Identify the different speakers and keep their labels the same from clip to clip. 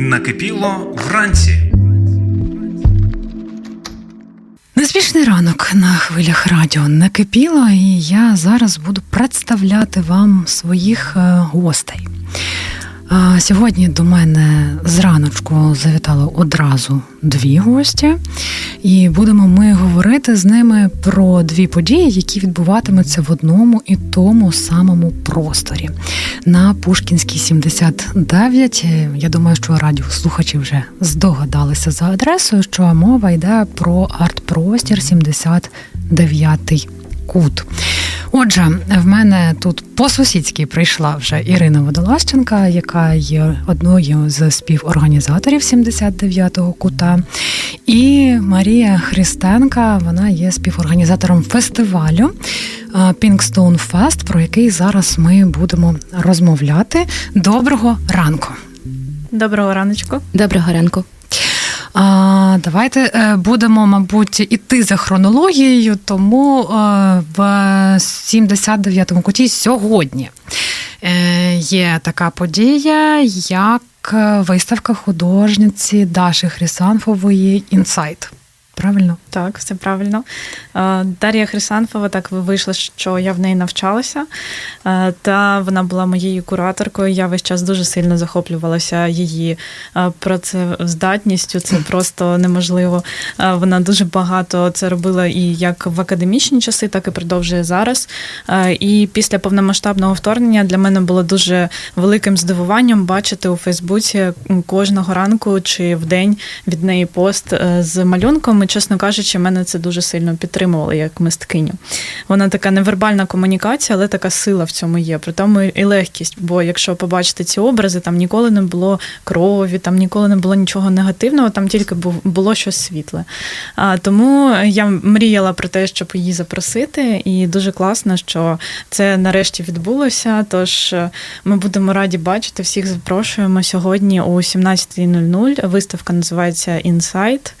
Speaker 1: Накипіло вранці.
Speaker 2: Неспішний ранок на хвилях радіо накипіло, і я зараз буду представляти вам своїх е, гостей. Сьогодні до мене зраночку завітало одразу дві гості, і будемо ми говорити з ними про дві події, які відбуватимуться в одному і тому самому просторі на Пушкінській 79. Я думаю, що радіослухачі вже здогадалися за адресою, що мова йде про арт-простір 79 кут. Отже, в мене тут по-сусідськи прийшла вже Ірина Водолащенка, яка є одною з співорганізаторів 79-го кута. І Марія Христенка, вона є співорганізатором фестивалю Pinkstone Fest, про який зараз ми будемо розмовляти. Доброго ранку!
Speaker 3: Доброго раночку.
Speaker 4: Доброго ранку.
Speaker 2: А, Давайте е, будемо, мабуть, іти за хронологією, тому е, в 79-му куті сьогодні е, є така подія, як виставка художниці Даші Хрісанфової Інсайт. Правильно?
Speaker 3: Так, все правильно. Е, Дар'я Хрисанфова, так вийшло, що я в неї навчалася, е, та вона була моєю кураторкою. Я весь час дуже сильно захоплювалася її е, працездатністю. Це просто неможливо. Вона дуже багато це робила і як в академічні часи, так і продовжує зараз. І після повномасштабного вторгнення для мене було дуже великим здивуванням бачити у Фейсбуці кожного ранку чи в день від неї пост з малюнком. Чесно кажучи, мене це дуже сильно підтримувало як мисткиню. Вона така невербальна комунікація, але така сила в цьому є. При тому і легкість. Бо якщо побачити ці образи, там ніколи не було крові, там ніколи не було нічого негативного, там тільки було щось світле. А, тому я мріяла про те, щоб її запросити, і дуже класно, що це нарешті відбулося. Тож е, ми будемо раді бачити. Всіх запрошуємо сьогодні о 17.00. Виставка називається Інсайт.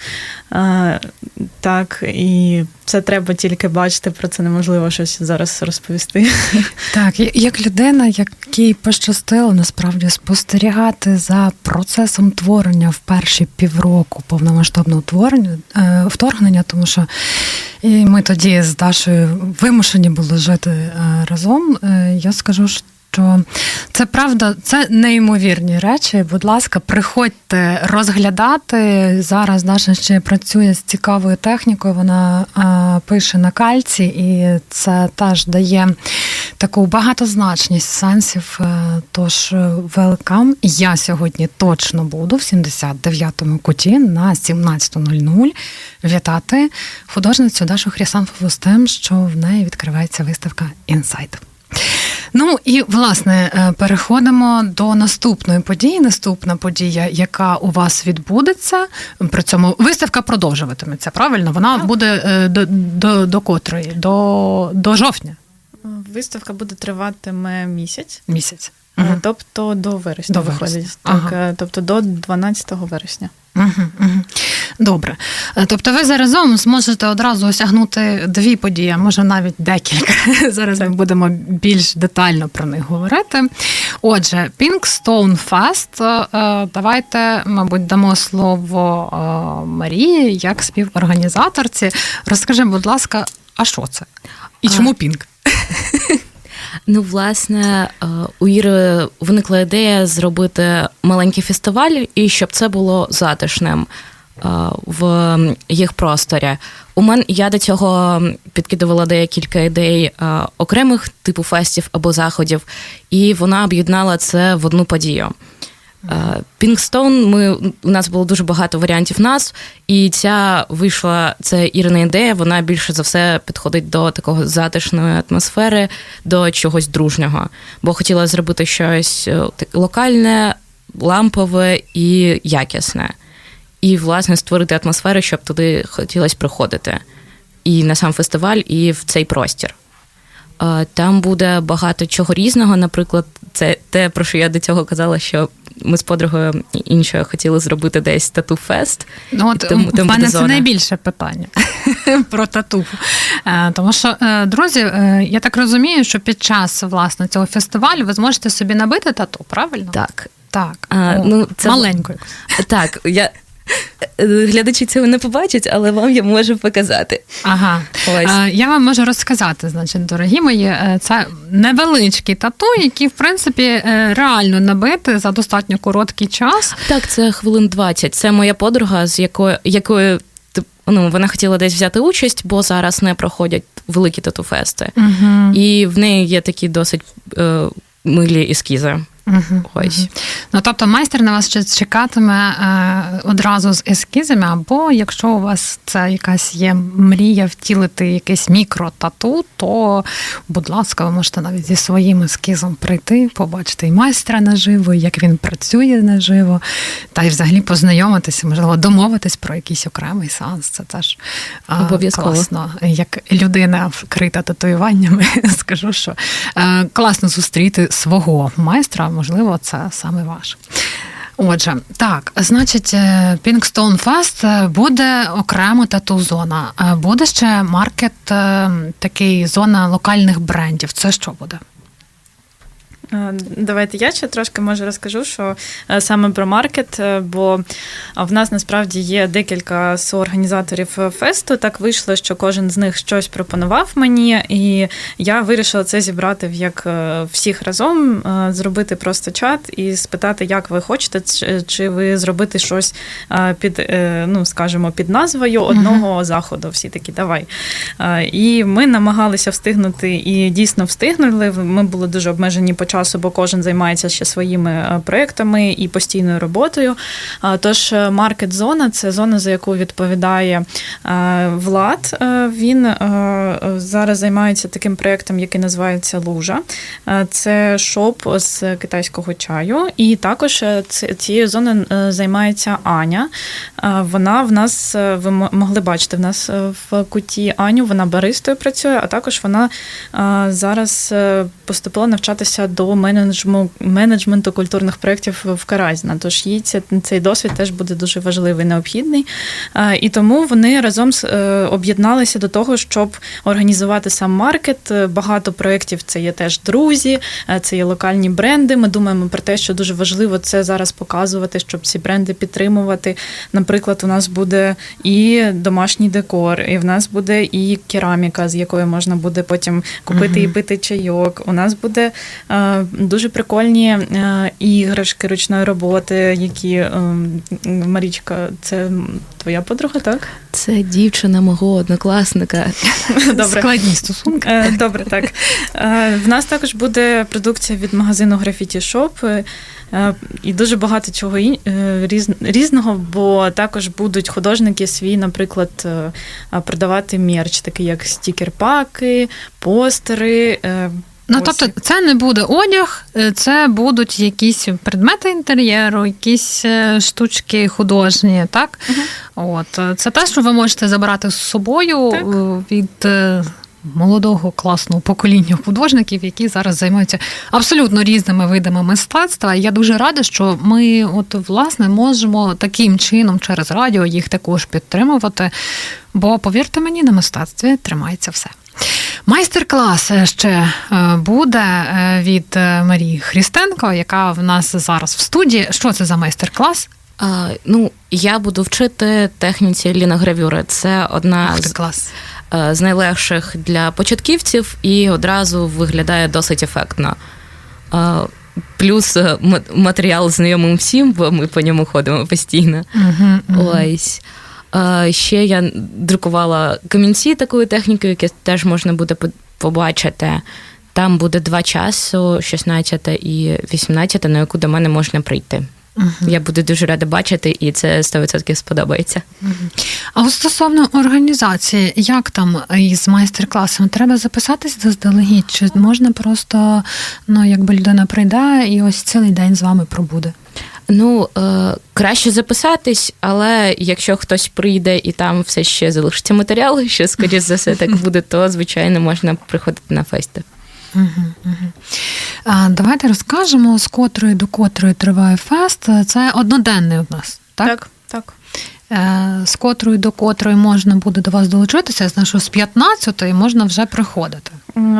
Speaker 3: Так, і це треба тільки бачити, про це неможливо щось зараз розповісти.
Speaker 2: Так, як людина, якій пощастило насправді спостерігати за процесом творення в перші півроку повномасштабного творення е, вторгнення, тому що і ми тоді з Дашою вимушені були жити е, разом. Е, Я скажу, що. Це правда, це неймовірні речі. Будь ласка, приходьте розглядати. Зараз Даша ще працює з цікавою технікою. Вона а, пише на кальці, і це теж дає таку багатозначність сенсів. Е, Тож велкам. Я сьогодні точно буду в 79-му куті на 17.00 вітати художницю Дашу Хрісанфову з тим, що в неї відкривається виставка Інсайт. Ну і власне е, переходимо до наступної події. Наступна подія, яка у вас відбудеться. При цьому виставка продовжуватиметься. Правильно, вона буде е, до, до, до котрої? До, до жовтня
Speaker 3: Виставка буде триватиме місяць.
Speaker 2: місяць.
Speaker 3: Е, Тобто до вересня
Speaker 2: До
Speaker 3: виходить.
Speaker 2: вересня.
Speaker 3: Так,
Speaker 2: Ага.
Speaker 3: е, тобто до 12 вересня.
Speaker 2: Угу, угу. Добре. Е, Тобто ви заразом зможете одразу осягнути дві події, а може навіть декілька. Зараз ми будемо більш детально про них говорити. Отже, Pinkstone Fest. е, Давайте, мабуть, дамо слово е, Марії як співорганізаторці. Розкажи, будь ласка, а що це? І чому Пінк?
Speaker 4: Ну, власне, е, у Іри виникла ідея зробити маленький фестиваль і щоб це було затишним е, в їх просторі. У мене я до цього підкидувала декілька ідей е, окремих типу фестів або заходів, і вона об'єднала це в одну подію. Пінгстон, ми у нас було дуже багато варіантів назв, і ця вийшла це Ірина ідея. Вона більше за все підходить до такого затишної атмосфери, до чогось дружнього. Бо хотіла зробити щось е, локальне, лампове і якісне. І, власне, створити атмосферу, щоб туди хотілося приходити. І на сам фестиваль, і в цей простір. Е, Там буде багато чого різного. Наприклад, це те, про що я до цього казала, що ми з подругою іншою хотіли зробити десь тату-фест.
Speaker 2: Ну, от
Speaker 4: Тому-
Speaker 2: в
Speaker 4: там
Speaker 2: мене це
Speaker 4: зона.
Speaker 2: найбільше питання. про тату. Е, Тому що, е, друзі, е, я так розумію, що під час власне цього фестивалю ви зможете собі набити тату, правильно?
Speaker 4: Так.
Speaker 2: Так.
Speaker 4: А, ну, це-
Speaker 2: Маленьку.
Speaker 4: Так, я. Глядачі цього не побачать, але вам я можу показати.
Speaker 2: Ага.
Speaker 4: Ось.
Speaker 2: Е, Я вам можу розказати, значить, дорогі мої, е, це невеличкі тату, які, в принципі, е, реально набити за достатньо короткий час.
Speaker 4: Так, це хвилин 20. Це моя подруга, з якою, якою ну, вона хотіла десь взяти участь, бо зараз не проходять великі тату-фести.
Speaker 2: Угу.
Speaker 4: І в неї є такі досить е, милі ескізи.
Speaker 2: Угу.
Speaker 4: Ось.
Speaker 2: Ну, тобто майстер на вас ще чекатиме е, одразу з ескізами, або якщо у вас це якась є мрія втілити якесь мікро-тату, то, будь ласка, ви можете навіть зі своїм ескізом прийти, побачити і майстра наживо, і як він працює наживо, та й взагалі познайомитися, можливо, домовитись про якийсь окремий сеанс. Це теж е,
Speaker 4: Обов'язково.
Speaker 2: класно. Як людина вкрита татуюваннями, скажу, що е, класно зустріти свого майстра, можливо, це саме ваш. Отже, так, значить, е, Pinkstone Fest е, буде окремо тату-зона. Е, Буде ще маркет, такий зона локальних брендів. Це що буде?
Speaker 3: Е, Давайте я ще трошки може розкажу, що е, саме про маркет, е, бо в нас насправді є декілька соорганізаторів фесту. Так вийшло, що кожен з них щось пропонував мені, і я вирішила це зібрати в як всіх разом, зробити просто чат і спитати, як ви хочете, чи- ви зробити щось під, ну скажімо, під назвою одного заходу. Всі такі, давай. І ми намагалися встигнути і дійсно встигнули. Ми були дуже обмежені по часу, бо кожен займається ще своїми е, проектами і постійною роботою. Тож маркет зона це зона, за яку відповідає е, Влад. Е, Він зараз займається таким проектом, який називається Лужа. Це шоп з китайського чаю. І також цією зоною займається Аня. Вона в нас, ви могли бачити, в нас в куті Аню, вона баристою працює, а також вона зараз поступила навчатися до менеджму, менеджменту культурних проєктів в Каразіна. Тож їй цей досвід теж буде дуже важливий необхідний. І тому вони разом е, об'єдналися до того, щоб організувати сам маркет. Е, Багато проєктів це є теж друзі, е, це є локальні бренди. Ми думаємо про те, що дуже важливо це зараз показувати, щоб ці бренди підтримувати. Наприклад, у нас буде і домашній декор, і в нас буде і кераміка, з якої можна буде потім купити і пити чайок. У нас буде дуже прикольні е, іграшки ручної роботи, які е, Марічка, це твоя подруга, так?
Speaker 4: Це дівчина мого однокласника.
Speaker 3: Добре.
Speaker 2: Складні стосунки.
Speaker 3: Е, Добре, так. В нас також буде продукція від магазину Graffiti Shop. І дуже багато чого різного, бо також будуть художники свій, наприклад, продавати мерч, такий як стікер-паки, постери.
Speaker 2: Ну, тобто, це не буде одяг, е, це будуть якісь предмети інтер'єру, якісь е, штучки художні, так? От е, це те, що ви можете забрати з собою
Speaker 3: Так.
Speaker 2: від. Молодого класного покоління художників, які зараз займаються абсолютно різними видами мистецтва. І я дуже рада, що ми, от власне, можемо таким чином через радіо їх також підтримувати. Бо повірте мені, на мистецтві тримається все. Майстер-клас ще е, буде е, від е, Марії Хрістенко, яка в нас зараз в студії. Що це за майстер-клас?
Speaker 4: А, ну, я буду вчити техніці ліногравюри. Це одна
Speaker 2: Ах
Speaker 4: з,
Speaker 2: клас.
Speaker 4: е, з найлегших для початківців і одразу виглядає досить ефектно. А, плюс е, матеріал знайомим всім, бо ми по ньому ходимо постійно.
Speaker 2: Угу,
Speaker 4: Ось. Ще я друкувала камінці такою технікою, які теж можна буде побачити. Там буде два часу, 16 і 18, на яку до мене можна прийти. Я буду дуже рада бачити, і це 100% сподобається.
Speaker 2: А стосовно організації, як там із майстер-класом? Треба записатись заздалегідь? Чи можна просто, ну, якби людина прийде і ось цілий день з вами пробуде?
Speaker 4: Ну, е, краще записатись, але якщо хтось прийде і там все ще залишиться матеріал, що, скоріш за все, так буде, то звичайно можна приходити на фести.
Speaker 2: Угу, угу. А, давайте розкажемо, з котрої до котрої триває фест. Це одноденний у нас, так?
Speaker 3: Так, так.
Speaker 2: е, з котрої до котрої можна буде до вас долучитися. Я знаю, що з 15-ї можна вже приходити.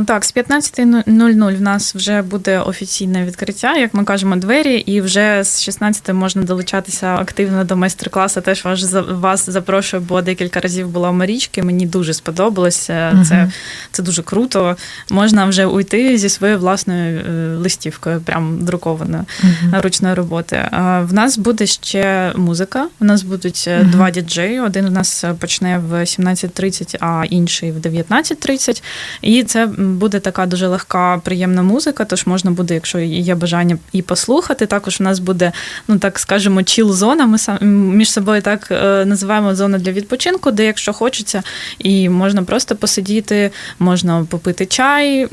Speaker 3: Так, з 15.00 в нас вже буде офіційне відкриття, як ми кажемо, двері, і вже з 16 можна долучатися активно до майстер-класу. Теж вас, вас запрошую, бо декілька разів була у Марічки. Мені дуже сподобалося.
Speaker 2: Мгм.
Speaker 3: Це, це дуже круто. Можна вже уйти зі своєю власною е, листівкою, прям друкованою ручної роботи. В нас буде ще музика. У нас будуть
Speaker 2: Мгм.
Speaker 3: два діджеї. Один у нас е, почне в 17.30, а інший в 19.30. І це буде така дуже легка, приємна музика. Тож можна буде, якщо є бажання, і послухати. Також у нас буде, ну так скажемо, чіл-зона. Ми сам між собою так е, називаємо зона для відпочинку, де, якщо хочеться, і можна просто посидіти, можна попити чай,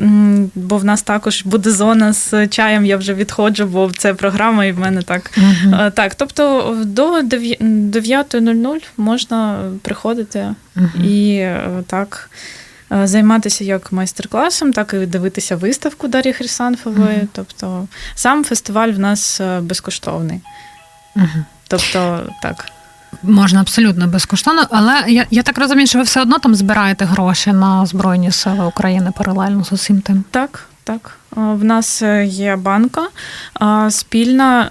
Speaker 3: бо в нас також буде зона з чаєм. Я вже відходжу, бо це програма, і в мене так. Е, Так, тобто до 9.00 можна приходити
Speaker 2: Мгм.
Speaker 3: і е, так е, займатися як майстер-класом, так і дивитися виставку Дар'ї Хрісанфової.
Speaker 2: Угу.
Speaker 3: Тобто сам фестиваль в нас е, безкоштовний.
Speaker 2: Угу.
Speaker 3: Тобто, так.
Speaker 2: Можна абсолютно безкоштовно, але я, я так розумію, що ви все одно там збираєте гроші на Збройні Сили України паралельно з усім тим.
Speaker 3: Так, так. Е, В нас е, є банка е, спільна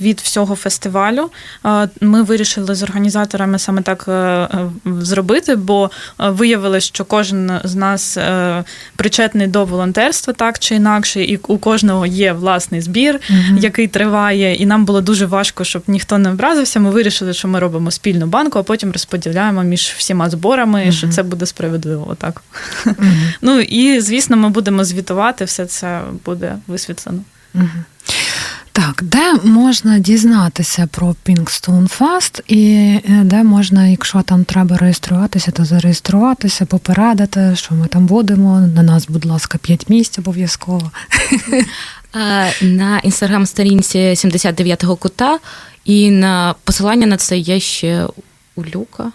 Speaker 3: від всього фестивалю. Ми вирішили з організаторами саме так зробити, бо виявилось, що кожен з нас причетний до волонтерства так чи інакше, і у кожного є власний збір,
Speaker 2: Мгм.
Speaker 3: який триває, і нам було дуже важко, щоб ніхто не образився. Ми вирішили, що ми робимо спільну банку, а потім розподіляємо між всіма зборами,
Speaker 2: Мгм.
Speaker 3: що це буде справедливо. Так.
Speaker 2: Мгм.
Speaker 3: Ну і звісно, ми будемо звітувати, все це буде висвітлено.
Speaker 2: Так, де можна дізнатися про Pinkstone Fest і е, де можна, якщо там треба реєструватися, то зареєструватися, попередити, що ми там будемо. На нас, будь ласка, 5 місць обов'язково.
Speaker 4: Е, На інстаграм-сторінці 79-го кута, і на посилання на це є ще у Люка,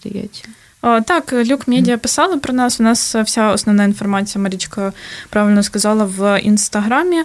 Speaker 4: здається.
Speaker 3: Так, Люк Медіа писали про нас. У нас вся основна інформація, Марічка правильно сказала, в інстаграмі.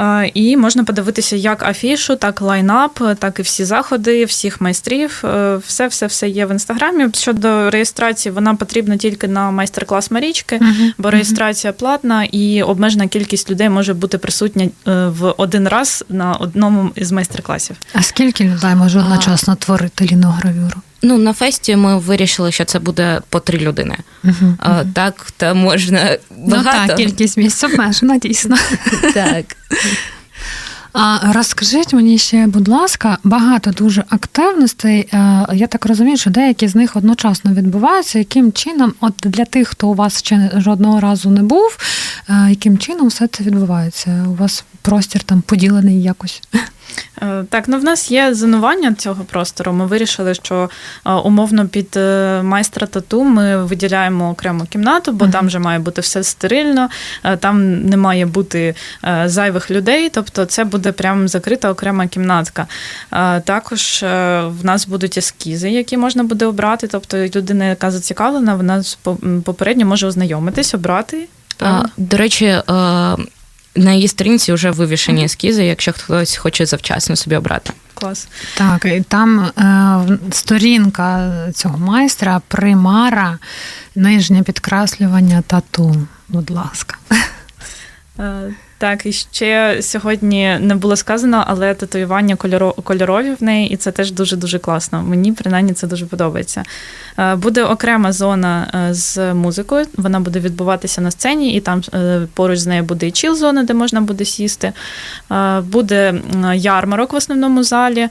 Speaker 3: Е, І можна подивитися як афішу, так лайнап, так і всі заходи, всіх майстрів. Е, Все, все, все є в інстаграмі. Щодо реєстрації, вона потрібна тільки на майстер-клас Марічки. Бо реєстрація платна і обмежена кількість людей може бути присутня е, в один раз на одному із майстер-класів.
Speaker 2: А скільки людей може одночасно творити ліногравюру?
Speaker 4: Ну, на фесті ми вирішили, що це буде по три людини.
Speaker 2: Мгм.
Speaker 4: А, так, та можна багато.
Speaker 2: Ну так, кількість місць обмежена, дійсно.
Speaker 4: так.
Speaker 2: А розкажіть мені ще, будь ласка, багато дуже активностей. Е, Я так розумію, що деякі з них одночасно відбуваються. Яким чином, от для тих, хто у вас ще жодного разу не був, е, яким чином все це відбувається? У вас простір там поділений якось?
Speaker 3: Е, Так, ну в нас є зонування цього простору. Ми вирішили, що е, умовно під е, майстра тату ми виділяємо окрему кімнату, бо там вже має бути все стерильно, там не має бути зайвих людей. Тобто це буде прям закрита окрема кімнатка. Також в нас будуть ескізи, які можна буде обрати. Тобто людина, яка зацікавлена, вона попередньо може ознайомитись, обрати.
Speaker 4: А, до речі, е, на її сторінці вже вивішені ескізи, якщо хтось хоче завчасно собі обрати.
Speaker 3: Клас.
Speaker 2: Так, і там е, сторінка цього майстра примара, нижнє підкреслювання тату. Будь ласка.
Speaker 3: Так, і ще сьогодні не було сказано, але татуювання кольоро- кольорові в неї, і це теж дуже дуже класно. Мені принаймні це дуже подобається. Е, Буде окрема зона е, з музикою. Вона буде відбуватися на сцені, і там е, поруч з нею буде і чіл-зона, де можна буде сісти. Буде ярмарок в основному залі,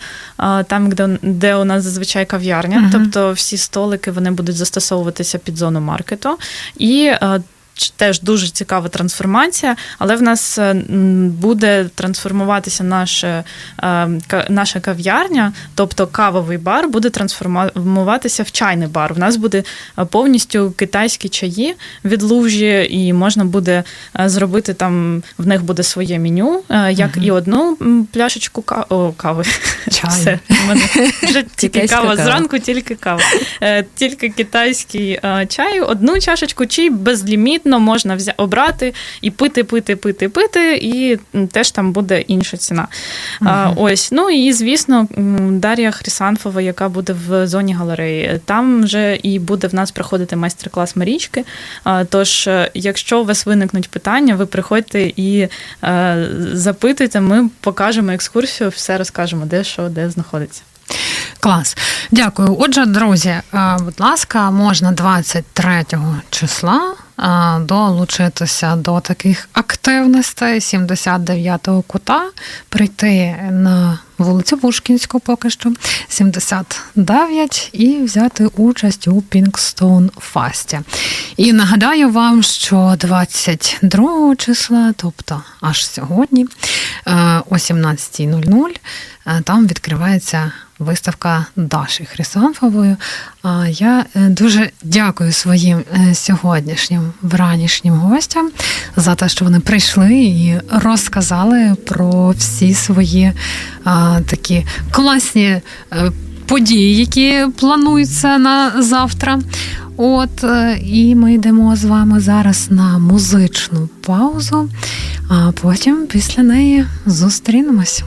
Speaker 3: там, де, де у нас зазвичай кав'ярня. Тобто всі столики вони будуть застосовуватися під зону маркету. І теж дуже цікава трансформація, але в нас е, буде трансформуватися наше, е, наша кав'ярня, тобто кавовий бар буде трансформуватися в чайний бар. В нас буде е, повністю китайські чаї від лужі, і можна буде зробити там, в них буде своє меню, як
Speaker 2: Мгм.
Speaker 3: і одну пляшечку ка- о, кави.
Speaker 2: Чаю.
Speaker 3: Все, в мене вже тільки кава
Speaker 4: кава.
Speaker 3: зранку, тільки кава. Тільки китайський чай, одну чашечку, чи безлімітно завгодно, можна взя- обрати і пити, пити, пити, пити, і теж там буде інша ціна. А, ось, ну і звісно, Дар'я Хрисанфова, яка буде в зоні галереї. Там вже і буде в нас проходити майстер-клас Марічки. Тож, е, якщо у вас виникнуть питання, ви приходьте і е, запитуйте, ми покажемо екскурсію, все розкажемо, де що, де знаходиться.
Speaker 2: Клас. Дякую. Отже, друзі, е, будь ласка, можна 23 числа долучитися до таких активностей 79-го кута, прийти на вулицю Пушкінську поки що, 79, і взяти участь у Пінкстоун Фасті. І нагадаю вам, що 22 числа, тобто аж сьогодні, е, о 17.00, е, там відкривається виставка Даші Хрисанфової. А Я е, дуже дякую своїм е, сьогоднішнім вранішнім гостям за те, що вони прийшли і розказали про всі свої а, такі класні е, події, які плануються на завтра. От і ми йдемо з вами зараз на музичну паузу, а потім після неї зустрінемось.